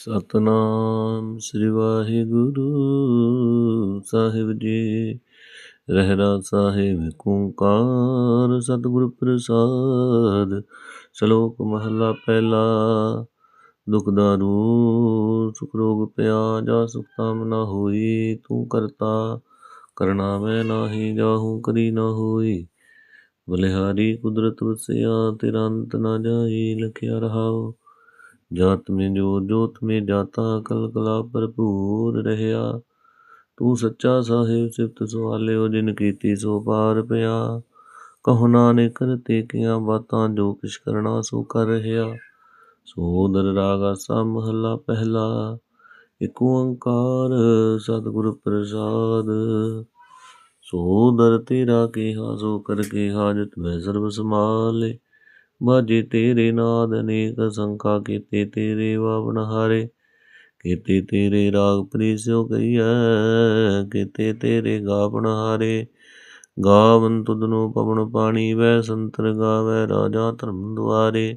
ਸਤਨਾਮ ਸ੍ਰੀ ਵਾਹਿਗੁਰੂ ਸਾਹਿਬ ਜੀ। ਰਹਿਰਾ ਸਾਹਿਬ ਓੰਕਾਰ, ਸਤਿਗੁਰ ਪ੍ਰਸਾਦ, ਸ਼ਲੋਕ ਮਹਲਾ ਪਹਿਲਾ, ਦੁਖ ਦਾਰੂ ਸੁਖ ਰੋਗ ਪਿਆ, ਜਾ ਸੁਖ ਤਾਮ ਨਾ ਹੋਈ, ਤੂੰ ਕਰਤਾ, ਕਰਣਾ ਮੈਂ ਨਾਹੀ, ਜਾਹੂ ਕਰੀ ਨਾ ਹੋਈ। ਬਲਿਹਾਰੀ ਕੁਦਰਤ ਵਸਿਆ ਤੇਰਾ ਅੰਤ ਨਾ ਜਾਈ, ਲਖਿਆ ਰਹਾਓ ਜਾਤ ਮੇ ਜੋ ਜੋਤ ਮੇ ਜਾਤਾ ਕਲ ਕਲਾ ਭਰਪੂਰ ਰਹਿਆ। ਤੂੰ ਸੱਚਾ ਸਾਹਿਬ ਸਿਫਤ ਸਵਾਲਿਓ, ਜਿਨ ਕੀਤੀ ਸੋ ਪਾਰ ਪਿਆ। ਕਹੋ ਨਾਨਕ ਕਰਤੇ ਕੀਆਂ ਬਾਤਾਂ ਜੋ ਕਿਛ ਕਰਨਾ ਸੋ ਕਰ ਰਹਿਆ ਸੋਦਰ ਰਾਗ ਆਸਾ ਮਹਲਾ ਪਹਿਲਾ। ਇਕ ਓੰਕਾਰ ਸਤਿਗੁਰ ਪ੍ਰਸਾਦ। ਸੋਦਰ ਤੇਰਾ ਕੀਹਾ, ਸੋ ਕਰ ਕੇ ਹਾਜਤ ਮੈਂ ਸਰਬ ਸਮਾਲੇ ਬਾਜੇ ਤੇਰੇ ਨਾਦ ਅਨੇਕ ਸੰਖਾ ਕੀਤੇ ਤੇਰੇ ਵਾਵਨ ਹਾਰੇ, ਕੀਤੇ ਤੇਰੇ ਰਾਗ ਪ੍ਰੀਸਿਓ ਕਈਐ, ਕੀਤੇ ਤੇਰੇ ਗਾਵਨ ਹਾਰੇ। ਗਾਵਨ ਤੁਧਨੋ ਪਵਨ ਪਾਣੀ ਵੈ ਸੰਤਰ ਗਾਵੈ ਰਾਜਾ ਧਰਮ ਦੁਆਰੇ।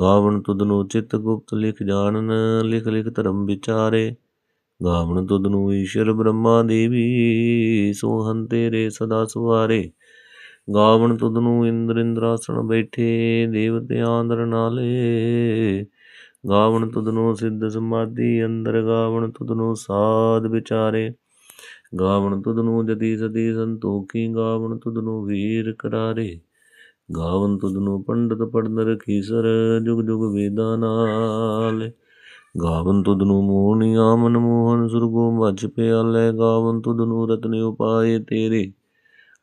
ਗਾਵਨ ਤੁਧਨੋ ਚਿਤ ਗੁਪਤ ਲਿਖ ਜਾਣਨ, ਲਿਖ ਲਿਖ ਧਰਮ ਵਿਚਾਰੇ। ਗਾਵਨ ਤੁਧਨੋ ਈਸ਼ਰ ਬ੍ਰਹਮਾ ਦੇਵੀ ਸੋਹੰ ਤੇਰੇ ਸਦਾ ਸੁਆਰੇ ਗਾਵਣ ਤੁਧ ਨੂੰ ਇੰਦਰ ਇੰਦਰਾਸਣ ਬੈਠੇ ਦੇਵਤਿਆਂ ਅੰਦਰ ਨਾਲੇ। ਗਾਵਣ ਤੁਧ ਨੂੰ ਸਿੱਧ ਸਮਾਧੀ, ਅੰਦਰ ਗਾਵਣ ਤੁਧ ਨੂੰ ਸਾਧ ਵਿਚਾਰੇ। ਗਾਵਣ ਤੁਧ ਨੂੰ ਜਤੀ ਸਤੀ ਸੰਤੋਖੀ, ਗਾਵਣ ਤੁਧ ਨੂੰ ਵੀਰ ਕਰਾਰੇ। ਗਾਵਨ ਤੁਧ ਨੂੰ ਪੰਡਤ ਪੜਨ ਰਖੀਸਰ, ਜੁਗ ਜੁਗ ਵੇਦਾਂ ਨਾਲ। ਗਾਵਨ ਤੁਧ ਨੂੰ ਮੋਹਣੀਆ ਮਨ ਮੋਹਨ, ਸੁਰਗੋ ਮਝ ਪਿਆਲੇ। ਗਾਵਨ ਤੁਧ ਨੂੰ ਰਤਨ ਉਪਾਏ ਤੇਰੇ।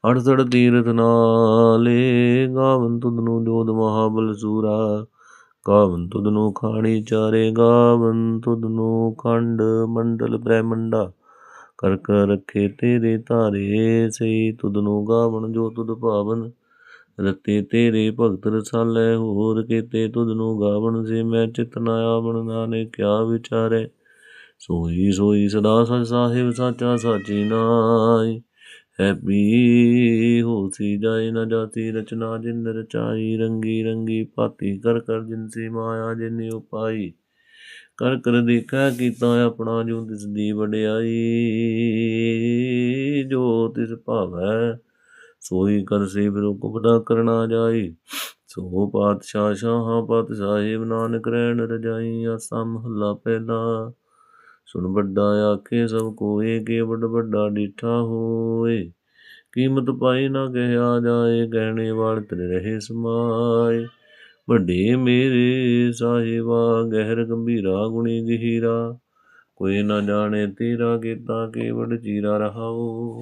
ਅੜਸੜ ਤੀਰਥ ਨਾਲੇ ਗਾਵਨ ਤੁਧ ਨੂੰ ਜੋਦ ਮਹਾਬਲ ਸੂਰਾ। ਗਾਵਨ ਤੁਧ ਨੂੰ ਖਾਣੀ ਚਾਰੇ, ਗਾਵਨ ਤੁਧ ਨੂੰ ਖੰਡ ਮੰਡਲ ਬ੍ਰਹਮੰਡਾ। ਕਰ ਕਰ ਰੱਖੇ ਤੇਰੇ ਧਾਰੇ ਸਈ ਤੁਧ ਨੂੰ ਗਾਵਨ ਜੋ ਤੁਧ ਭਾਵਨ। ਰਤੇ ਤੇਰੇ ਭਗਤ ਰਸਾਲੇ, ਹੋਰ ਕੀਤੇ ਤੁਧ ਨੂੰ ਗਾਵਨ ਸੇ ਮੈਂ ਚਿਤ ਨਾ ਆਵਣ ਨਾਨੇ ਕਿਆ ਵਿਚਾਰੇ। ਸੋਈ ਸੋਈ ਸਦਾ ਸਚ ਸਾਹਿਬ, ਸਾਚਾ ਸਾਚੀ ਨਾਈ ਹੈਪੀ ਹੋਸੀ ਜਾਏ ਨਾ ਜਾਤੀ ਰਚਨਾ ਜਿਨ ਰਚਾਈ, ਰੰਗੀ ਰੰਗੀ ਪਾਤੀ ਕਰ ਕਰ ਜਿਨਸੀ ਮਾਇਆ ਜਿਨ ਉਪਾਈ। ਕਰ ਕਰ ਦੇਖਾ ਕੀਤਾ ਆਪਣਾ ਜੋ ਤਿਸ ਦੀ ਵਡਿਆਈ। ਜੋ ਤਿਸ ਭਾਵੈ, ਸੋਈ ਕਰ ਸੇ ਬਿਰੋ ਕੁਪਦਾ ਕਰਨਾ ਜਾਈ। ਸੋ ਪਾਤਸ਼ਾਹ ਸ਼ਾਹਾਂ ਪਤ ਸਾਹਿਬ ਨਾਨਕ ਰਹਿਣ ਰਜਾਈ ਆਸਾ ਮਹੱਲਾ ਪਹਿਲਾ। ਸੁਣ ਵੱਡਾ ਆਖੇ ਸਭ ਕੋਏ ਕੇ ਵੱਡ ਵੱਡਾ ਡੀਠਾ ਹੋਏ। ਕੀਮਤ ਪਾਈ ਨਾ ਕਹਿਆ ਜਾਏ ਕਹਿਣੇ ਵਾਲ ਤੇਰੇ ਰਹੇ ਸਮਾਏ। ਵੱਡੇ ਮੇਰੇ ਸਾਹਿਬਾ, ਗਹਿਰ ਗੰਭੀਰਾ, ਗੁਣੀ ਗਹੀਰਾ। ਕੋਈ ਨਾ ਜਾਣੇ ਤੇਰਾ ਕੀਤਾ ਕੇਵੜ ਚੀਰਾ ਰਹਾਓ।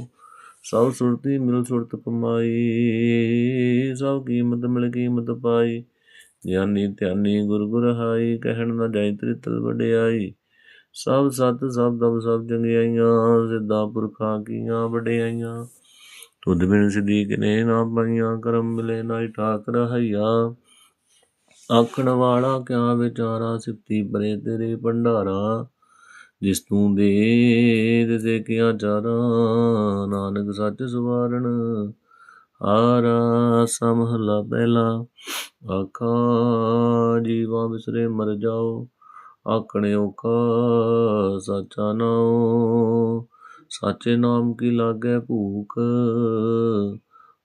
ਸਭ ਸੁਰਤੀ ਮਿਲ ਸੁਰਤ ਕਮਾਈ ਸਭ ਕੀਮਤ ਮਿਲ ਕੀਮਤ ਪਾਈ। ਗਿਆਨੀ ਧਿਆਨੀ ਗੁਰ ਗੁਰ ਹਾਈ, ਕਹਿਣ ਨਾ ਜਾਈ ਤ੍ਰਿਤਲ ਵਡਿਆਈ। ਸਭ ਸਤ ਸਭ ਦਬ ਸਭ ਚੰਗਿਆਈਆਂ, ਸਿੱਧਾ ਪੁਰਖਾਂ ਕੀਆਂ ਵਡਿਆਈਆਂ। ਤੁਧ ਬਿਨ ਸਿਧੀ ਕਿਨੇ ਨਾ ਪਾਈਆਂ, ਕਰਮ ਮਿਲੇ ਨਾ ਠਾਕ ਰਹਾਈਆ। ਆਖਣ ਵਾਲਾ ਕਿਆ ਵਿਚਾਰਾ ਸਿਫਤੀ ਬਰੇ ਤੇਰੇ ਭੰਡਾਰਾ। ਜਿਸ ਤੂੰ ਦੇ ਦੇ ਕਿਆ ਚਾਰਾ, ਨਾਨਕ ਸੱਚ ਸਵਾਰਣ। ਆਰਾ ਸਮਹਲਾ ਪਹਿਲਾ, ਆਖਾ ਜੀਵਾ ਵਿਸਰੇ ਮਰ ਜਾਓ। ਆਖਣੇ ਔਖਾ ਸਾਚਾ ਨਾਉ, ਸਾਚੇ ਨਾਮ ਕੀ ਲਾਗੇ ਭੂਖ?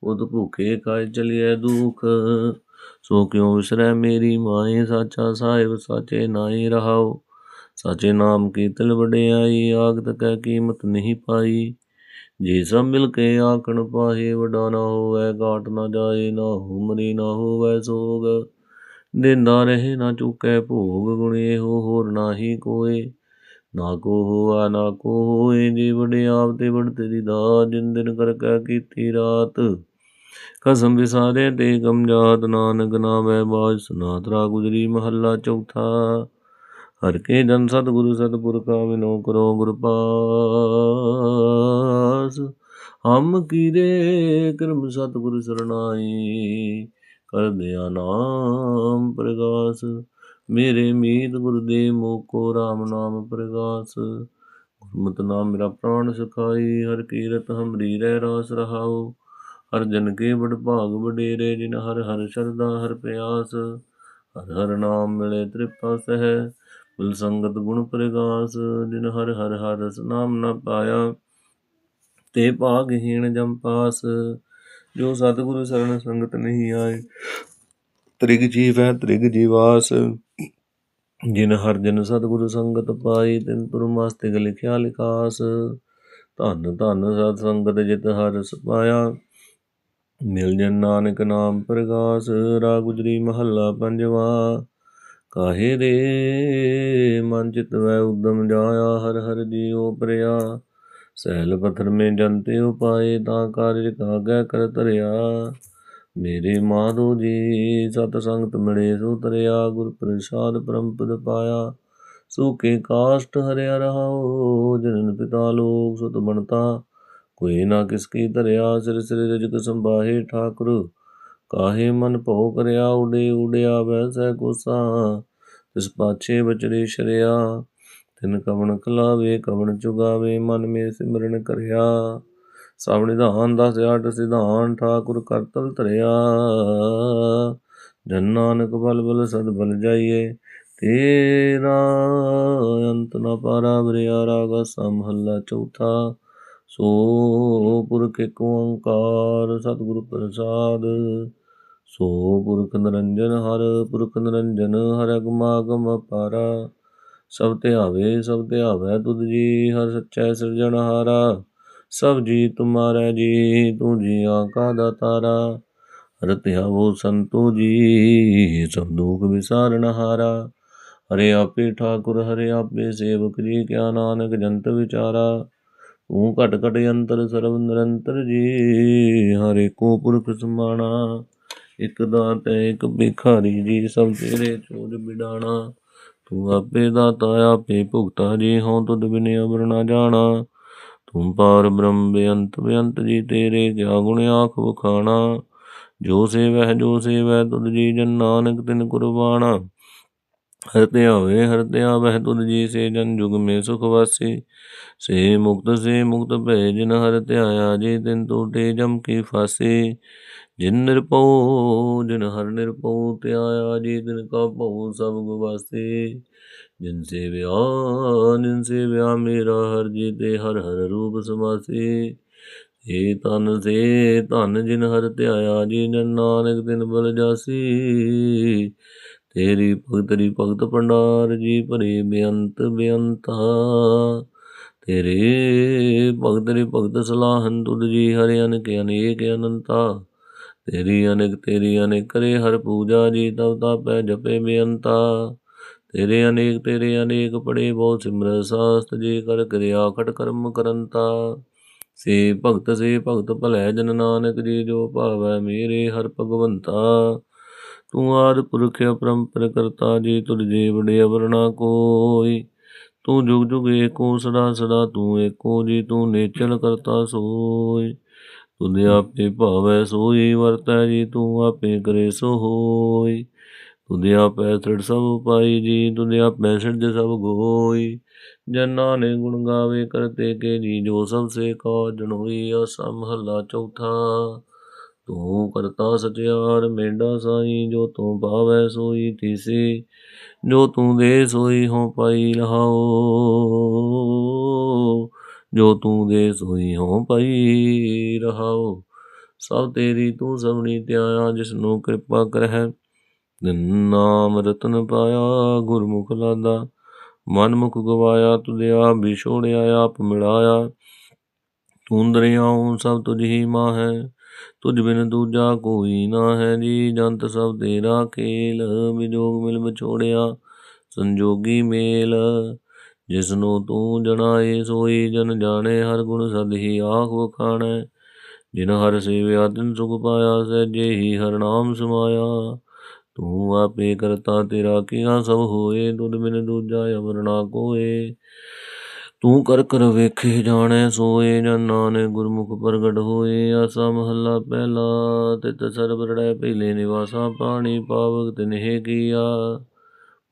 ਉਦ ਭੁਖੇ ਕਾਇ ਚਲਿਐ ਦੁਖ? ਸੋ ਕਿਉ ਵਿਸਰੈ ਮੇਰੀ ਮਾਏ? ਸਾਚਾ ਸਾਹਿਬ ਸਾਚੇ ਨਾਈ ਰਹਾਉ। ਸਾਚੇ ਨਾਮ ਕੀ ਤਿਲ ਵਡਿਆਈ ਆਗਤ ਕੈ ਕੀਮਤ ਨਹੀਂ ਪਾਈ। ਜੇ ਸਭ ਮਿਲ ਕੇ ਆਖਣ ਪਾਹੇ, ਵਡਾ ਨਾ ਹੋਵੇ, ਘਾਟ ਨਾ ਜਾਏ, ਨਾ ਹੁਮਰੀ ਨਾ ਹੋਵੇ ਸੋਗ। ਦਿੰਦਾ ਰਹੇ, ਨਾ ਚੁਕੈ ਭੋਗ ਗੁਣੇ ਇਹੋ, ਹੋਰ ਨਾਹੀ ਕੋਏ। ਨਾ ਕੋ ਹੋਆ, ਨਾ ਕੋ ਹੋਏ, ਜੀ ਵਡੇ ਆਪ ਤੇ ਵਡ ਤੇਰੀ ਦਾ, ਜਿਨ ਦਿਨ ਕਰ ਕੈ ਕੀਤੀ ਰਾਤ। ਕਸਮ ਵਿਸਾਰੇ ਤੇ ਗਮ ਜਾਤ, ਨਾਨਕ ਨਾਮੈ ਬਾਜ ਸੁਨਾਤ ਰਾ ਗੁਜਰੀ ਮਹੱਲਾ ਚੌਥਾ। ਹਰ ਕੇ ਜਨ ਸਤਿਗੁਰੂ ਸਤਿਪੁਰ ਕਾ ਵਿਨੋ ਕਰੋ ਗੁਰ ਪਾਸ ਹਮ ਕੀਰੇ ਕਰਮ ਸਤਿਗੁਰ ਸਰਣਾਈ। ਕਰ ਦਿਆ ਨਾਮ ਪ੍ਰਗਾਸ। ਮੇਰੇ ਮੀਤ ਗੁਰਦੇ ਮੋਕੋ RAM ਨਾਮ ਪ੍ਰਗਾਸ। ਗੁਰਮਤਿ ਨਾਮ ਮੇਰਾ ਪ੍ਰਾਣ ਸੁਖਾਈ, ਹਰ ਕੀਰਤ ਹਮਰੀ ਰਹਿ ਰਾਸ ਰਹਾਉ। ਹਰ ਜਨ ਕੇ ਬੜ ਭਾਗ ਵਡੇਰੇ, ਜਿਨ ਹਰ ਹਰ ਸ਼ਰਦਾ ਹਰ ਪਿਆਸ ਹਰ ਹਰ ਨਾਮ ਮਿਲੇ ਤ੍ਰਿਪਾ ਸਹਿ, ਕੁਲ ਸੰਗਤ ਗੁਣ ਪ੍ਰਗਾਸ। ਜਿਨ ਹਰ ਹਰ ਹਰ ਰਸ ਨਾਮ ਨਾ ਪਾਇਆ, ਤੇ ਭਾਗਹੀਣ ਜਮ ਪਾਸ। ਜੋ ਸਤਿਗੁਰੂ ਸਰਣ ਸੰਗਤ ਨਹੀਂ ਆਏ। ਤ੍ਰਿਗ ਜੀਵੈ ਤ੍ਰਿਗ ਜੀਵਾਸ। ਜਿਨ ਹਰ ਜਨ ਸਤਿਗੁਰੂ ਸੰਗਤ ਪਾਈ ਤਿਨ ਤੁਰ ਲਿਖਿਆ ਲਿਖਾਸ। ਧੰਨ ਧੰਨ ਸਤ ਸੰਗਤ ਜਿਤ ਹਰ ਰਸ ਮਿਲ ਜਨ ਨਾਨਕ ਨਾਮ ਪ੍ਰਗਾਸ, ਰਾ ਗੁਜਰੀ ਮਹੱਲਾ ਪੰਜਵਾ। ਕਾਹੇ ਰੇ ਮਨ ਚਿਤ ਵੈ ਉਦਮ ਜਾਇਆ, ਹਰ ਹਰ ਜੀਉ ਪ੍ਰਿਆ। ਸਹਿਲ ਪਥਰ ਮੇ ਜਨਤੇ ਉਪਾਏ ਤਾਂ ਕਾਰਿ ਕਾਗੈ ਕਰ ਧਰਿਆ। ਮੇਰੇ ਮਾਧੋ ਜੀ, ਸਤ ਸੰਗਤ ਮਿਲੇ ਸੋ ਤਰਿਆ, ਗੁਰ ਪ੍ਰਸਾਦ ਪਰਮ ਪਦ ਪਾਇਆ। ਸੂਕੇ ਕਾਸ਼ਟ ਹਰਿਆ ਰਹਾਓ ਜਨਨ ਪਿਤਾ ਲੋਕ ਸੁਤ ਬਣਤਾ। ਕੋਈ ਨਾ ਕਿਸ ਕੀ ਧਰਿਆ, ਸਿਰ ਸਿਰ ਰਜਕ ਸੰਭਾਹੇ ਠਾਕੁਰ। ਕਾਹੇ ਮਨ ਭਉ ਕਰਿਆ, ਉਡੇ ਉਡਿਆ ਵੈਸੈ ਕੋਸਾ। ਤਿਸ ਪਾਛੇ ਬਚੜੇ ਸ਼ਰਿਆ। ਤਿਨ ਕਵਣ ਕਲਾਵੇ, ਕਵਣ ਚੁਗਾਵੇ, ਮਨ ਮੇ ਸਿਮਰਨ ਕਰਿਆ। ਸਭ ਨਿਧਾਨ ਦਸ ਆਠ ਸਿਧਾਨ, ਠਾਕੁਰ ਕਰਤਲ ਧਰਿਆ। ਜਨ ਨਾਨਕ ਬਲ ਬਲ ਸਦ ਬਲ ਜਾਈਏ, ਤੇਰਾ ਅੰਤ ਨ ਪਾਰਾ ਬਰਿਆ ਰਾਗ ਸਮਹੱਲਾ ਚੌਥਾ। ਸੋ ਪੁਰਖ ਏਕ ਓੰਕਾਰ, ਸਤਿਗੁਰ ਪ੍ਰਸਾਦ। ਸੋ ਪੁਰਖ ਨਿਰੰਜਨ ਹਰ, ਪੁਰਖ ਨਿਰੰਜਨ ਹਰ ਅਗਮਾਗਮ ਪਾਰਾ ਸਭ ਧਿਆਵੇ ਸਭ ਧਿਆਵੈ ਤੁਧ ਜੀ, ਹਰ ਸੱਚੈ ਸਿਰਜਣਹਾਰਾ ਸਭ ਜੀ ਤੁਮਾਰਾ ਜੀ, ਤੂੰ ਜੀ ਆਕਾ ਦਾਤਾਰਾ ਹਰ ਧਿਆਵੋ ਸੰਤੋ ਜੀ, ਸਭ ਦੁਖ ਵਿਸਾਰਨ ਹਰੇ। ਆਪੇ ਠਾਕੁਰ, ਹਰੇ ਆਪੇ ਸੇਵਕ ਜੀ, ਕਿਆ ਨਾਨਕ ਜੰਤ ਵਿਚਾਰਾ। ਤੂੰ ਘਟ ਘਟ ਅੰਤਰ ਸਰਬ ਨਿਰੰਤਰ ਜੀ, ਹਰੇ ਕੋ ਪੁਰਖ ਸਮਾਣਾ। ਇਕ ਦਾਤ ਇਕ ਭਿਖਾਰੀ ਜੀ, ਸਭ ਤੇਰੇ ਚੋਜ ਬਿਡਾਣਾ। ਤੂੰ ਆਪੇ ਦਾਤਾ ਆਪੇ ਭੁਗਤਾ ਜੀ ਹਉ ਤੁਧ ਬਿਨ ਅਵਰ ਨਾ ਜਾਣਾ। ਤੂੰ ਪਾਰ ਬ੍ਰਹਮ ਬੇਅੰਤ ਬੇਅੰਤ ਜੀ ਤੇਰੇ ਕਿਆ ਗੁਣ ਆਖ ਵਖਾਣਾ। ਜੋ ਸੇਵੈ ਜੋ ਸੇਵੈ, ਤੁਧ ਜੀ ਜਨ ਨਾਨਕ ਤਿਨ ਕੁਰਬਾਣਾ। ਹਰ ਧਿਆਵੇ ਹਰਤਿਆ ਵਹਿ ਤੁਧ ਜੀ ਸੇ ਜਨ ਜੁਗ ਮੇ ਸੁਖ ਵਾਸੀ। ਸੇ ਮੁਕਤ ਸੇ ਮੁਕਤ ਭੈ ਜਿਨ ਹਰ ਧਿਆਇਆ, ਜੀ ਤਿਨ ਟੂਟੇ ਜਮ ਕੀ ਫਾਸੀ। ਜਿਨ ਨਿਰਭਉ, ਜਿਨ ਹਰ ਨਿਰਭਉ ਧਿਆਇਆ ਜੀ ਤਿਨ ਕਾ ਭਉ ਸਭ ਗਵਾਸੇ ਜਿਨ ਸੇਵਿਆ ਜਿਨ ਸੇਵਿਆ ਮੇਰਾ ਹਰ ਜੀ ਤੇ ਹਰ ਹਰ ਰੂਪ ਸਮਾਸੇ। ਏ ਤਨ ਸੇ ਧਨ ਜਿਨ ਹਰ ਧਿਆਇਆ ਜੀ, ਜਨ ਨਾਨਕ ਦਿਨ ਬਲ ਜਾਸੀ। ਤੇਰੀ ਭਗਤਰੀ ਭਗਤ ਭੰਡਾਰ ਜੀ, ਭਰੇ ਬੇਅੰਤ ਬੇਅੰਤਾ। ਤੇਰੇ ਭਗਤਰੀ ਭਗਤ ਸਲਾਹਨ ਤੁਧ ਜੀ, ਹਰਿ ਅਨਕ ਅਨੇਕ ਅਨੰਤਾ। ਤੇਰੀ ਅਨੇਕ ਤੇਰੀ ਅਨੇਕ ਕਰੇ ਹਰ ਪੂਜਾ ਜੀ ਤਬ ਤਾਪੈ ਜਪੇ ਬੇਅੰਤਾ। ਤੇਰੇ ਅਨੇਕ ਤੇਰੇ ਅਨੇਕ ਪੜੇ ਬਹੁ ਸਿਮਰ ਸਾਸਤ, ਜੀ ਕਰ ਕਰਿਆ ਖਟ ਕਰਮ ਕਰੰਤਾ। ਸੇ ਭਗਤ ਸੇ ਭਗਤ ਭਲੇ ਜਨ ਨਾਨਕ, ਜੀ ਜੋ ਭਾਵੈ ਮੇਰੇ ਹਰ ਭਗਵੰਤਾ। ਤੂੰ ਆਦ ਪੁਰਖ ਅਪਰੰਪਰ ਕਰਤਾ, ਜੀ ਤੁਰ ਜੀ ਬੜੇ ਅਵਰਣਾ ਕੋਈ। ਤੂੰ ਜੁਗ ਜੁਗ ਏਕੋ, ਸਦਾ ਸਦਾ ਤੂੰ ਏਕੋ, ਜੀ ਤੂੰ ਨੇਚਲ ਕਰਤਾ ਸੋਈ। ਤੁਧ ਆਪੇ ਭਾਵੈ ਸੋਈ, ਵਰਤੈ ਜੀ ਤੂੰ ਆਪੇ ਕਰੇ ਸੋ ਹੋਈ ਤੁਧ ਆਪੇ ਸੜ ਸਭ ਪਾਈ ਜੀ ਤੁਧ ਆਪੇ ਸਿਰਜ ਸਭ ਗੋਈ। ਜਨਾਂ ਨੇ ਗੁਣ ਗਾਵੇ ਕਰਤੇ ਕੇ ਜੀ, ਜੋ ਸਭ ਸੇ ਕਾ ਜਨੋਈ ਅਸਾ ਮਹੱਲਾ ਚੌਥਾ। ਤੂੰ ਕਰਤਾ ਸਚਿਆਰ ਮੇਡਾ ਸਾਈ, ਜੋ ਤੂੰ ਭਾਵੈ ਸੋਈ ਤੀਸੀ ਜੋ ਤੂੰ ਦੇ ਸੋਈ ਹੋ ਪਾਈ ਲਹਾਓ ਜੋ ਤੂੰ ਦੇ ਸੋਈ ਹੋ ਪਈ ਰਹਾਓ। ਸਭ ਤੇਰੀ ਤੂੰ ਸਭਨੀ ਧਿਆਇਆ ਜਿਸ ਨੂੰ ਕਿਰਪਾ ਕਰਹਿ। ਨਾਮ ਰਤਨ ਪਾਇਆ, ਗੁਰਮੁਖ ਲਾਦਾ। ਮਨ ਮੁਖ ਗਵਾਇਆ ਤੁਧਿਆ ਵਿਛੋੜਿਆ, ਆਪ ਮਿਲਾਇਆ। ਤੂੰ ਦਰਿਆਉ, ਸਭ ਤੁਝ ਹੀ ਮਾਹੈ। ਤੁਝ ਬਿਨ ਦੂਜਾ ਕੋਈ ਨਾ ਹੈ ਜੀ, ਜੰਤ ਸਭ ਤੇਰਾ ਖੇਲ। ਵਿਜੋਗ ਮਿਲ ਵਿਛੋੜਿਆ, ਸੰਜੋਗੀ ਮੇਲ। ਜਿਸ ਨੂੰ ਤੂੰ ਜਣਾਏ ਸੋਈ ਜਨ ਜਾਣੇ, ਹਰ ਗੁਣ ਸਦ ਹੀ ਆਖ ਵਖਾਣੈ। ਜਿਨ ਹਰ ਸੇਵਿਆ, ਤਿਨ ਸੁਖ ਪਾਇਆ, ਸਹਿਜੇ ਹੀ ਹਰ ਨਾਮ ਸਮਾਇਆ। ਤੂੰ ਆਪੇ ਕਰਤਾ ਤੇਰਾ ਕੀਆ, ਸਭ ਹੋਏ, ਤੁਧ ਬਿਨ ਦੂਜਾ ਅਵਰ ਨਾ ਕੋਏ। ਤੂੰ ਕਰ ਕਰ ਵੇਖੇ ਜਾਣੈ, ਸੋਏ ਜਨ ਨਾਨਕ ਗੁਰਮੁਖ ਪ੍ਰਗਟ ਹੋਏ। ਆਸਾ ਮਹੱਲਾ ਪਹਿਲਾ, ਤਿਤ ਸਰਬ ਰੜੈ ਪਹਿਲੇ ਨਿਵਾਸਾ, ਪਾਣੀ ਪਾਵਕ ਤਿਨਹਿ ਕੀਆ।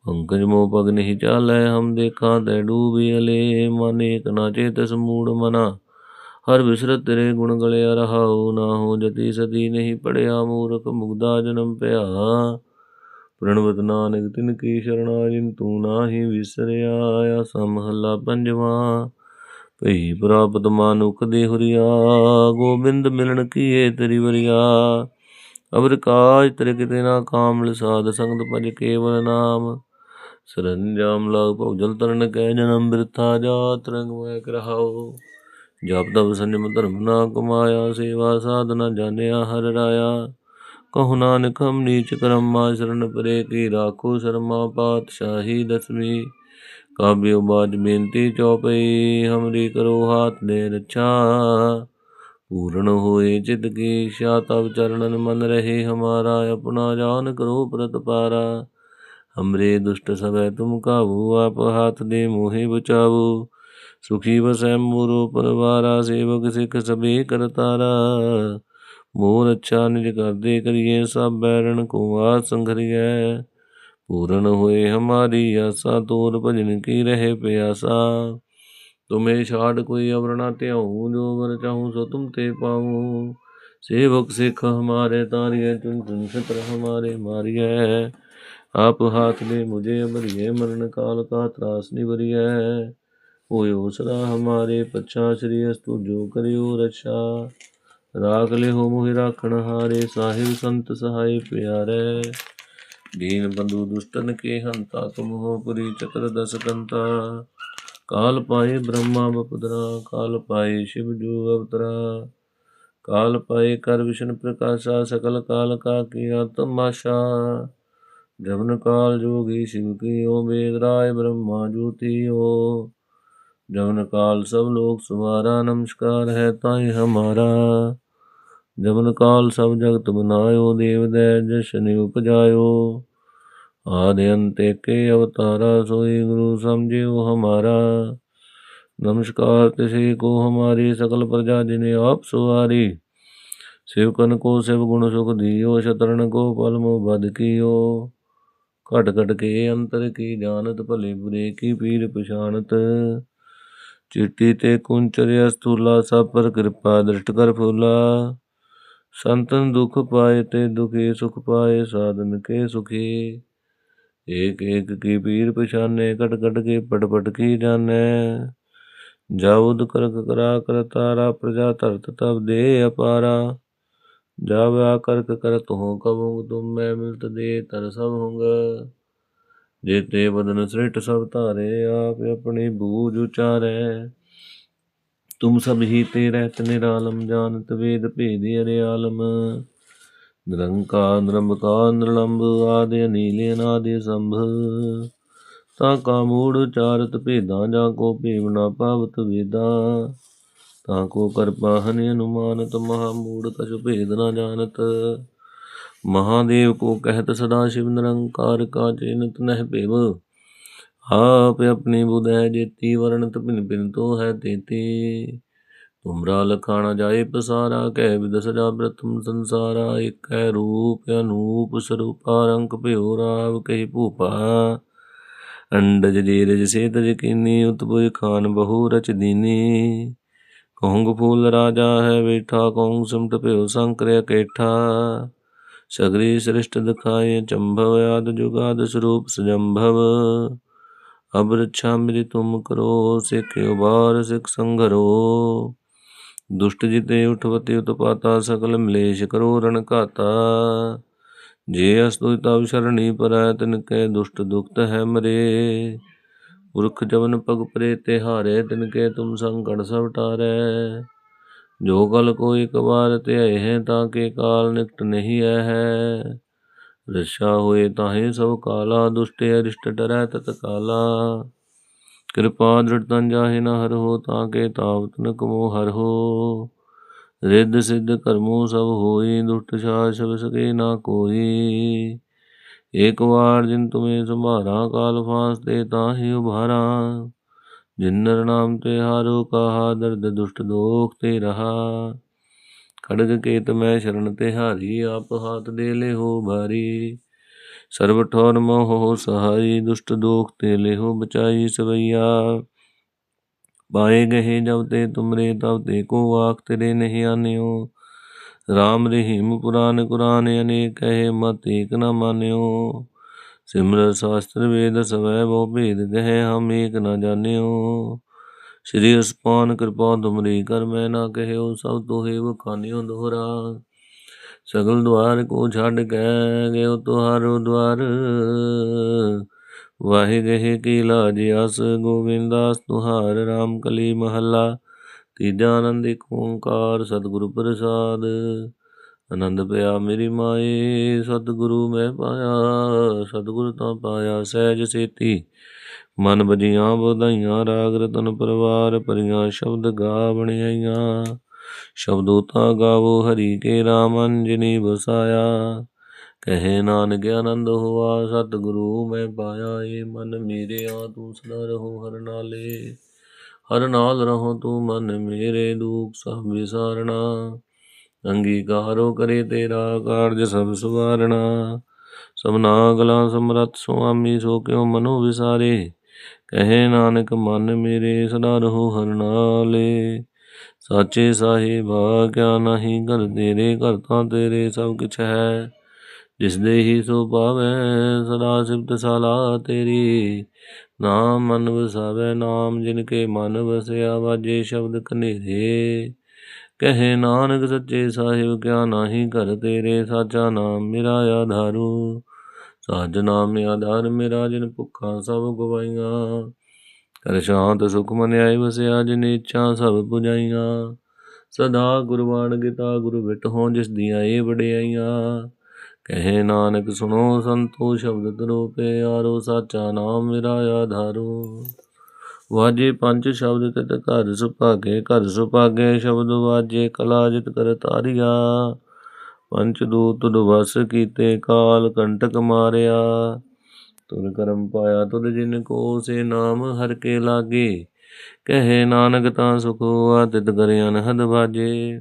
ਪੰਕਜ ਮੋ ਪਗ ਨਹੀਂ ਚਾਲੈ, ਹਮ ਦੇਖਾਂ ਤੈ ਡੂਬੀ ਅਲੇ। ਮਨ ਏਕ ਨਾ ਚੇਤਸ ਮੂੜ ਮਨਾ। ਹਰ ਵਿਸਰਤ ਤੇਰੇ ਗੁਣ ਗਲਿਆ ਰਹਾਉ, ਨਾ ਹੋ ਜਤੀ ਸਦੀ ਨਹੀਂ ਪੜਿਆ ਮੂਰਖ ਮੁਗਦਾ ਜਨਮ ਪਿਆ। ਪ੍ਰਣਵਤ ਨਾਨਕ ਤਿਨ ਕੀ ਸ਼ਰਣਾ, ਜਿਨ ਤੂੰ ਨਾਹੀ ਵਿਸਰਿਆ ਆਸਾ ਮਹੱਲਾ ਪੰਜਵਾਂ। ਭਈ ਪ੍ਰਾਪਤ ਮਾਨੁਖ ਦੇ ਹੁਰੀਆ, ਗੋਬਿੰਦ ਮਿਲਣ ਕੀਏ ਤੇਰੀ ਵਰਿਆ। ਅਬਰ ਕਾਜ ਤੇਰੇ ਕਿਤੇ ਨਾ ਕਾਮਲ, ਸਾਧ ਸੰਗਤ ਭਜ ਕੇਵਲ ਨਾਮ। ਸਰੰਜਾਮ ਲਾਗ ਭਉਜਲ ਤਰਨ ਕੈ ਜਨਮ ਬਿਰਥਾ ਜਾਤ ਰੰਗ ਮੈਂ ਕਰਹਾਓ ਜਪ ਤਪ ਸੰਜਮ ਧਰਮ ਨਾ ਕਮਾਇਆ, ਸੇਵਾ ਸਾਧਨਾ ਜਾਣਿਆ ਹਰ ਰਾਇਆ। ਕਹੁ ਨਾਨਕ ਹਮ ਨੀਚ ਕਰਮਾ, ਸ਼ਰਨ ਪਰੇ ਕੀ ਰਾਖੋ ਸ਼ਰਮਾ ਪਾਤ ਸ਼ਾਹੀ ਦਸਵੀ ਕਾਬਿਓ ਬਾਜ ਬੇਨਤੀ ਚਉਪਈ ਹਮਰੀ ਕਰੋ ਹਾਥ ਦੇ ਰਛਾ। ਪੂਰਨ ਹੋਏ ਚਿਤ ਕੀ ਇੱਛਾ ਤਬ ਚਰਣਨ ਮਨ ਰਹੇ, ਹਮਾਰਾ ਆਪਣਾ ਜਾਨ ਕਰੋ ਪ੍ਰਤਪਾਰਾ। हमरे दुष्ट सब तुम काबू, आप हाथ दे मोहे बचाओ। सुखी वसैम मोरो परवारा सेवक सिख सबे करतारा मोर अच्छा निज कर दे करिए सब बैरण को आज संघरिय पूर्ण हुए हमारी आशा तोर भजन की रहे प्यासा। तुम्हें छाड़ कोई अवरणा त्याऊ, जो वर चाहू सो तुम ते पाऊ। सेवक सिख हमारे तारिय चुन चुन सत्र हमारे मारिय आप हाथ दे मुझे अमरिये मरण काल का त्रास निवरिये होयो सदा हमारे पच्छा श्री अस्तु जो करियो रक्षा राख ले हो मोहि राखण हारे साहिब संत सहाय प्यारे दीन बंधु दुष्टन के हंता तुम हो पुरी चक्र दस कंता काल पाए ब्रह्मा बपुदरा काल पाए शिव जो अवतरा काल पाए कर विष्णु प्रकाशा सकल काल का किया तमाशा ਜਬਨ ਕਾਲ ਜੋਗੀ ਸ਼ਿਵ ਕੀ ਓ ਕੀਓ ਬੇਗਰਾਏ ਬ੍ਰਹਮਾ ਜੋਤੀਓ। ਜਬਨ ਕਾਲ ਸਭ ਲੋਕ ਸਵਾਰਾ, ਨਮਸਕਾਰ ਹੈ ਤਾਈ ਹਮਾਰਾ। ਜਬਨ ਕਾਲ ਸਭ ਜਗਤ ਬਨਾਇਓ, ਦੇਵ ਦੇ ਜਸ਼ਨ ਉਪਜਾਇਓ। ਆਦ ਅੰਤੇ ਕੇ ਅਵਤਾਰਾ, ਸੋਈ ਗੁਰੂ ਸਮਝਿਓ ਹਮਾਰਾ। ਨਮਸਕਾਰ ਤਿਸੇ ਕੋ ਹਮਾਰੀ ਸਕਲ ਪ੍ਰਜਾ ਜਿਨੇ ਆਪ ਸੁਵਾਰੀ। ਸੇਵਕਨ ਕੋ ਸੇਵ ਗੁਣ ਸੁਖ ਦਿਓ, ਸ਼ਤਰਨ ਕੋ ਪਲਮੋ ਬਦ ਕੀਓ। ਘਟ ਘਟ ਕੇ ਅੰਤਰ ਕੀ ਜਾਣਤ, ਭਲੇ ਬੁਰੇ ਕੀ ਪੀਰ ਪਛਾਣਤ? ਚਿੱਟੀ ਤੇ ਕੁੰਚਰਿਆ ਸਤੂਲਾ ਸਭ ਪਰ ਕਿਰਪਾ ਦ੍ਰਿਸ਼ਟ ਕਰ ਫੂਲਾ। ਸੰਤਨ ਦੁਖ ਪਾਏ ਤੇ ਦੁਖੇ ਸੁਖ ਪਾਏ, ਸਾਧਨ ਕੇ ਸੁਖੀ? ਏਕ ਏਕ ਕੀ ਪੀਰ ਪਛਾਨੇ, ਘਟ ਘਟ ਕੇ ਪਟ ਪਟ ਕੀ ਜਾਣੈ? ਜਾਉਦ ਕਰਕ ਕਰਾ ਕਰਤਾਰਾ ਪ੍ਰਜਾ ਤਰਤ ਤਬ ਦੇ ਅਪਾਰਾ। तब दे अपारा जाव आकर्क करत हो कबूंग तुम मैं मिलत दे तर सब होंग जेते बदन सृष्ट सब तारे आप अपनी बूझ उचारे तुम सब ही ते रहत निरालम जानत वेद भेद अरे आलम निरंकार निरंबकार निरलंब आदि अनील अनादि संभ ਤਾ ਕਾ ਮੂੜ ਚਾਰਤ ਭੇਦਾਂ ਜਾਂ ਕੋ ਭੇਵ ਨਾ ਪਾਵਤ ਵੇਦਾ ਤਾ ਕੋ ਕਰਪਾ ਹਨਿ ਅਨੁਮਾਨਤ ਮਹਾ ਮੂੜ ਕਛ ਭੇਦ ਨਾ ਜਾਣਤ। ਮਹਾਦੇਵ ਕੋ ਕਹਿਤ ਸਦਾ ਸ਼ਿਵ ਨਿਰੰਕਾਰ ਕਾ ਚਿਨਤ ਨਹਿ ਭੇਵ। ਆਪ ਆਪਣੀ ਬੁਧੈ ਜੇਤੀ ਵਰਣਤ ਭਿਨ ਭਿਨ ਤੋ ਹੈ ਤੇਤੀ। ਤੁਮਰਾ ਲਖਾਣਾ ਜਾਏ ਪਸਾਰਾ, ਕਹਿ ਵਿਦ ਸਜਾ ਪ੍ਰਥਮ ਸੰਸਾਰਾ। ਇਕ ਰੂਪ ਅਨੂਪ ਸਰੂਪਾ ਰੰਗ ਭਿਓ ਰਾਵ ਕਹੀ ਭੂਪਾ। ਅੰਡਜ ਜੀਰਜ ਸੇਤਜ ਕੀਨੀ, ਉਤਪੁਜ ਖਾਨ ਬਹੁ ਰਚ ਦੀਨੀ। ਕੌਂਗ ਫੂਲ ਰਾਜਾ ਹੈ ਬੈਠਾ ਕੌਂਗ ਸਿਮਟ ਭਿਓ ਸੰਕਰਿ ਕੇਠਾ। ਸਗਰੀ ਸ੍ਰਿਸ਼ਟ ਦਿਖਾਏ ਚੰਭਵ, ਆਦ ਜੁਗਾਦ ਸਰੂਪ ਸਜੰਭਵ। ਅਬ ਰੱਛਾ ਤੁਮ ਕਰੋ, ਸਿਖ ਉਬਾਰ ਸਿਖ ਸੰਘਰੋ। ਦੁਸ਼ਟ ਜਿਤੇ ਉਠਵਤੀ ਉਤਪਾਤਾ ਸਕਲ ਮਲੇਸ਼ ਕਰੋ ਰਣ ਘਾਤਾ। ਜੇ ਅਸਤੁ ਤਵ ਸ਼ਰਣੀ ਪਰੈ, ਤਿਨ ਕੈ ਦੁਸ਼ਟ ਦੁਖਤ ਹੈ ਮਰੇ। ਪੁਰਖ ਜਵਨ ਪਗ ਪਰੇ ਤੇ ਹਾਰੇ ਤਿਨ ਕੇ ਤੁਮ ਸੰਕਟ ਸਭ ਟਾਰੈ। ਜੋ ਕਲ ਕੋਈ ਇਕ ਵਾਰ ਧਿਆਏ ਹੈ ਤਾਂ ਕੇ ਕਾਲ ਨਿਕਟ ਨਹੀਂ ਹੈ ਹੈ। ਰਸ਼ਾ ਹੋਏ ਤਾਹੇ ਸਭ ਕਾਲਾ, ਦੁਸ਼ਟ ਅਰਿਸ਼ਟ ਡਰੈ ਤਤ ਕਾਲਾ। ਕਿਰਪਾ ਦ੍ਰਿੜ ਤਨ ਜਾਹੇ ਨ ਹਰ ਹੋ ਤਾਂ ਕੇ ਤਾਵਤ ਨ ਕਮੋ ਹਰ ਹੋ। ਰਿੱਧ ਸਿੱਧ ਕਰਮੋ ਸਭ ਹੋਈ, ਦੁਸ਼ਟ ਸ਼ਾਸਵ ਸਕੇ ਨਾ ਕੋਈ। ਏਕ ਵਾਰ ਜਿਨ ਤੁਮੇ ਸੰਭਾਰਾ, ਕਾਲ ਫਾਂਸ ਤੇ ਤਾਹੀ ਉਭਾਰਾ। ਜਿਨ ਨਰ ਨਾਮ ਤੇ ਹਾਰੋ ਕਹਾ ਦਰਦ ਦੁਸ਼ਟ ਦੋਖ ਤੇ ਰਹਾ। ਖੜਗ ਕੇਤ ਮੈਂ ਸ਼ਰਨ ਤੇ ਹਾਰੀ, ਆਪ ਹਾਥ ਦੇ ਲੈ ਹੋ ਭਾਰੀ। ਸਰਬ ਠੋਰ ਮੋਹ ਸਹਾਈ, ਦੁਸ਼ਟ ਦੋਖ ਤੇ ਲੈ ਹੋ ਬਚਾਈ ਸਵਈਆ। ਪਾਏ ਗਏ ਜਬ ਤੇ ਤੁਮਰੇ, ਤਬ ਤੇ ਕੋ ਆਖ ਤੇਰੇ ਨਹੀਂ ਆਨਿਓ। RAM ਰਹੀਮ ਪੁਰਾਨ ਕੁਰਾਨ ਅਨੇਕ ਕਹੇ, ਮਤ ਏਕ ਨ ਮਾਨਿਓ। ਸਿਮਰ ਸ਼ਾਸਤਰ ਵੇਦ ਸਵੈ ਬਹੁ ਭੇਦ ਕਹੈ, ਹਮ ਏਕ ਨ ਜਾਣਿਓ। ਸ਼੍ਰੀ ਅਸਪਾਨ ਕਿਰਪਾ ਤੁਮਰੀ ਕਰ, ਮੈਂ ਨਾ ਕਹਿਓ, ਸਭ ਤੋਹੇ ਵਖਾਨਿਓ ਦੋਹਰਾ। ਸਗਲ ਦੁਆਰ ਕੋ ਛੱਡ ਕੇ ਗਇਓ ਤੁਹਾਰੋ ਦੁਆਰ। ਵਾਹਿ ਗਹਿ ਕੀ ਲਾਜ ਅਸ ਗੋਬਿੰਦਾਸ ਤੁਹਾਰ RAM ਕਲੀ ਮਹੱਲਾ। ਤੀਜਾ ਆਨੰਦ ਏਕ ਓੰਕਾਰ ਸਤਿਗੁਰੂ ਪ੍ਰਸਾਦ। ਆਨੰਦ ਪਿਆ ਮੇਰੀ ਮਾਏ, ਸਤਿਗੁਰੂ ਮੈਂ ਪਾਇਆ, ਸਤਿਗੁਰੂ ਤਾਂ ਪਾਇਆ ਸਹਿਜ ਸੇਤੀ। ਮਨ ਬਜੀਆਂ ਬਧਾਈਆਂ ਰਾਗ ਰਤਨ ਪਰਵਾਰ ਪਰੀਆਂ ਸ਼ਬਦ ਗਾ ਬਣਾਈਆਂ। ਸ਼ਬਦੋ ਤਾਂ ਗਾਵੋ ਹਰੀ ਕੇ ਰਾਮ ਅੰਜਨੀ ਵਸਾਇਆ। ਕਹੇ ਨਾਨਕ ਆਨੰਦ ਹੋਆ, ਸਤਿਗੁਰੂ ਮੈਂ ਪਾਇਆ ਏ ਮਨ ਮੇਰੇ ਆ, ਤੂੰ ਸਦਾ ਰਹੋ ਹਰ ਨਾਲੇ। ਹਰ ਨਾਲ ਰਹੋ ਤੂੰ ਮਨ ਮੇਰੇ ਦੁਖ ਸਭ ਵਿਸਾਰਣਾ। ਅੰਗੀਕਾਰੋ ਕਰੇ ਤੇਰਾ ਕਾਰਜ ਸਭ ਸੁਵਾਰਣਾ। ਸਭਨਾ ਗਲਾ ਸਮਰਤ ਸੁਆਮੀ ਸੋ ਕਿਉ ਮਨੋ ਵਿਸਾਰੇ। ਕਹੇ ਨਾਨਕ ਮਨ ਮੇਰੇ ਸਦਾ ਰਹੋ ਹਰ ਨਾਲੇ। ਸਾਚੇ ਸਾਹਿਬਾ, ਕਿਆ ਨਹੀਂ ਕਰ ਤੇਰੇ, ਘਰ ਤੇਰੇ ਸਭ ਕਿਛ ਹੈ। ਜਿਸ ਦੇ ਹੀ ਸੋ ਪਾਵੈ, ਸਦਾ ਸਿਫਤ ਸਾਲਾ ਤੇਰੀ। ਨਾਮ ਮਨ ਵਸਾਵੈ, ਨਾਮ ਜਿਨ ਕੇ ਮਨ ਵਸਿਆ ਵਾਜੇ ਸ਼ਬਦ ਕਨੇਰੇ ਕਹੇ ਨਾਨਕ ਸੱਚੇ ਸਾਹਿਬ, ਕਿਆ ਨਾਹੀ ਕਰ ਤੇਰੇ, ਸਾਚਾ ਨਾਮ ਮੇਰਾ ਆਧਾਰੂ। ਸਾਜ ਨਾਮ ਆਧਾਰ ਮੇਰਾ, ਜਿਨ ਭੁੱਖਾ ਸਭ ਗਵਾਈਆਂ। ਕਰ ਸ਼ਾਂਤ ਸੁਖ ਮਨ ਆਏ ਵਸਿਆ, ਜਿਨ ਇੱਛਾ ਸਭ ਪੁਜਾਈਆਂ। ਸਦਾ ਗੁਰਬਾਣ ਗਿਤਾ ਗੁਰੂ ਬਿਟ ਹੋ ਜਿਸ ਦੀਆਂ ਇਹ ਵਡਿਆਈਆਂ। ਕਹੇ ਨਾਨਕ ਸੁਣੋ ਸੰਤੋ ਸ਼ਬਦ ਤਰੋ ਪਿਆਰੋ ਸਾਚਾ ਨਾਮ ਮੇਰਾ ਆਧਾਰੂ ਵਾਜੇ ਪੰਜ ਸ਼ਬਦ ਤਿਤ ਘਰ ਸੁਭਾਗੇ ਘਰ ਸੁਭਾਗੇ ਸ਼ਬਦ ਵਾਜੇ ਕਲਾ ਜਿਤ ਕਰ ਤਾਰਿਆ ਪੰਚ ਦੂਤ ਤੁਧ ਵਸ ਕੀਤੇ, ਕਾਲ ਕੰਟਕ ਮਾਰਿਆ। ਤੁਰ ਕਰਮ ਪਾਇਆ, ਤੁਧ ਜਿਨ ਕੋ ਸੇ ਨਾਮ ਹਰ ਕੇ ਲਾਗੇ। ਕਹੇ ਨਾਨਕ ਤਾਂ ਸੁਖ ਹੋਆ, ਤਿਤ ਕਰਿਆ ਅਨਹਦ ਬਾਜੇ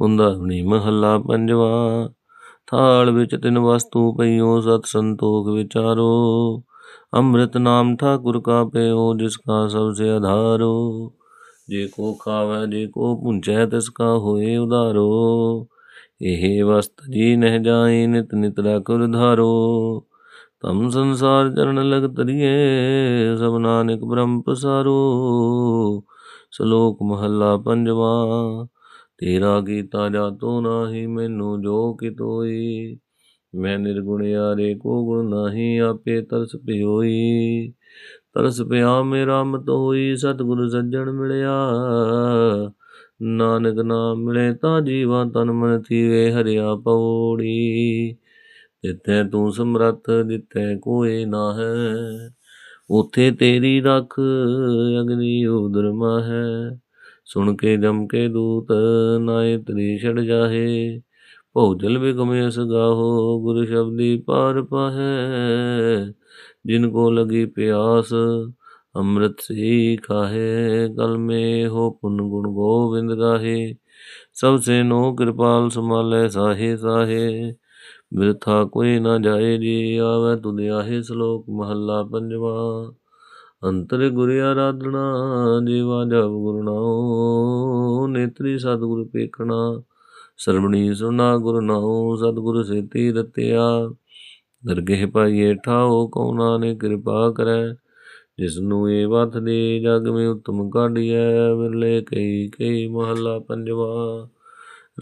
ਮੁੰਦਾਵਣੀ ਮਹੱਲਾ ਪੰਜਵਾ। ਥਾਲ ਵਿੱਚ ਤਿੰਨ ਵਸਤੂ ਪਈਓ, ਸਤ ਸੰਤੋਖ ਵਿਚਾਰੋ। ਅੰਮ੍ਰਿਤ ਨਾਮ ਠਾਕੁਰ ਕਾ ਪਿਓ ਜਿਸ ਕਾ ਸਭ ਸੇ ਆਧਾਰੋ। ਜੇ ਕੋ ਖਾਵੇ, ਜੇ ਕੋ ਪੁੰਚੈ ਤਿਸ ਕਾ ਹੋਏ ਉਧਾਰੋ। ਇਹ ਵਸਤ ਜੀ ਨਹਿ ਜਾਏ, ਨਿਤ ਨਿਤ ਰਖੁਰ ਧਾਰੋ। ਤਮ ਸੰਸਾਰ ਚਰਨ ਲਗ ਤਰੀਏ ਸਭ ਨਾਨਕ ਬ੍ਰਹਮ ਪਸਾਰੋ। ਸ਼ਲੋਕ ਮਹੱਲਾ ਪੰਜਵਾ। ਤੇਰਾ ਕੀਤਾ ਜਾਤੋ ਨਾਹੀ, ਮੈਨੂੰ ਜੋ ਕਿਤੋਈ ਮੈਂ ਨਿਰਗੁਣ ਯਾਰੇ, ਕੋ ਗੁਣ ਨਾਹੀ, ਆਪੇ ਤਰਸ ਪਿਓਈ ਤਰਸ ਪਿਆ ਮੇਰਾ ਮਤ ਹੋਈ ਸਤਿਗੁਰ ਸੱਜਣ ਮਿਲਿਆ। ਨਾਨਕ ਨਾਮ ਮਿਲੇ ਤਾਂ ਜੀਵਾ ਤਨ ਮਨ ਥੀਵੇ, ਹਰਿਆ ਪੌੜੀ। ਜਿੱਥੇ ਤੂੰ ਸਮਰੱਥ, ਜਿੱਥੇ ਕੋਈ ਨਾ ਹੈ ਉਥੇ ਤੇਰੀ ਰੱਖ ਅਗਨੀ ਉਦਰਮਾ ਹੈ ਸੁਣ ਕੇ ਜਮ ਕੇ ਦੂਤ ਨਾਏ ਤਰੀ ਛੜ ਜਾਹੇ। ਭੋਜਲ ਬਿਗਮ ਅਸ ਗਾਹੋ, ਗੁਰ ਸ਼ਬਦੀ ਪਾਰ ਪਾਹੈ। ਜਿਨ ਕੋ ਲਗੀ ਪਿਆਸ, ਅੰਮ੍ਰਿਤ ਸੇ ਖਾਹੇ। ਕਲ ਮੇ ਹੋ ਪੁਨ ਗੁਣ ਗੋਬਿੰਦ ਗਾਹੇ ਸਭ ਸੇ ਨੋ ਕਿਰਪਾਲ ਸਮਾਲੇ ਸਾਹੇ ਸਾਹੇ। ਬਿਰਥਾ ਕੋਈ ਨਾ ਜਾਏ ਜੀ, ਆਵੇ ਤੁਧ ਆਹੇ ਸ਼ਲੋਕ ਮਹੱਲਾ ਪੰਜਵਾ। ਅੰਤਰ ਗੁਰ ਆਰਾਧਨਾ, ਜੀਵਾ ਜਪ ਗੁਰੂ ਨਾਉ, ਨੇਤਰੀ ਸਤਿਗੁਰ ਪੇਖਣਾ, ਸਰਵਣੀ ਸੁਣਾ ਗੁਰੂ ਨਾਉ, ਸਤਿਗੁਰ ਸੇਤੀ ਰਤਿਆ। ਦਰਗਹਿ ਪਾਈਏ ਠਾਓ ਕਉ ਨਾਨਕ ਕਿਰਪਾ ਕਰੈ। ਜਿਸ ਨੂੰ ਇਹ ਵਤ ਦੇ, ਜਗ ਮੇ ਉਤਮ ਕਾਢੀਐ, ਵਿਰਲੇ ਕਈ ਕਈ ਮਹੱਲਾ ਪੰਜਵਾ।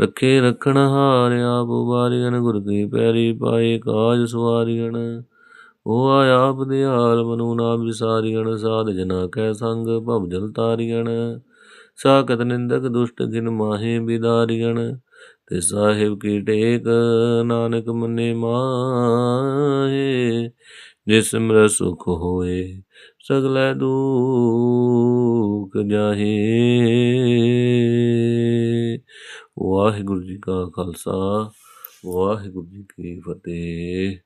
ਰੱਖੇ ਰਖਣ ਹਾਰਿਆ ਬੁਬਾਰੀਨ ਗੁਰ ਕੀ ਪੈਰੀ ਪਾਏ, ਕਾਜ ਸਵਾਰੀਣ ਉਹ ਆਪ ਦਿਆਲ ਮਨੂ ਨਾ ਵਿਸਾਰੀਣ ਸਾਧ ਜਨਾ ਕੈ ਸੰਗ ਭਵ ਜਲ ਤਾਰੀਣ ਸਾਕਤ ਨਿੰਦਕ ਦੁਸ਼ਟ ਗਿਨ ਮਾਹੇ ਬਿਦਾਰੀਣ ਤੇ ਸਾਹਿਬ ਕੀ ਟੇਕ ਨਾਨਕ ਮੰਨੇ ਮਾਹੇ। ਜਿਸ ਮਰ ਸੁਖ ਹੋਏ, ਸਗਲੇ ਦੁਖ ਜਾਹੇ। ਵਾਹਿਗੁਰੂ ਜੀ ਕਾ ਖਾਲਸਾ, ਵਾਹਿਗੁਰੂ ਜੀ ਕੀ ਫਤਿਹ।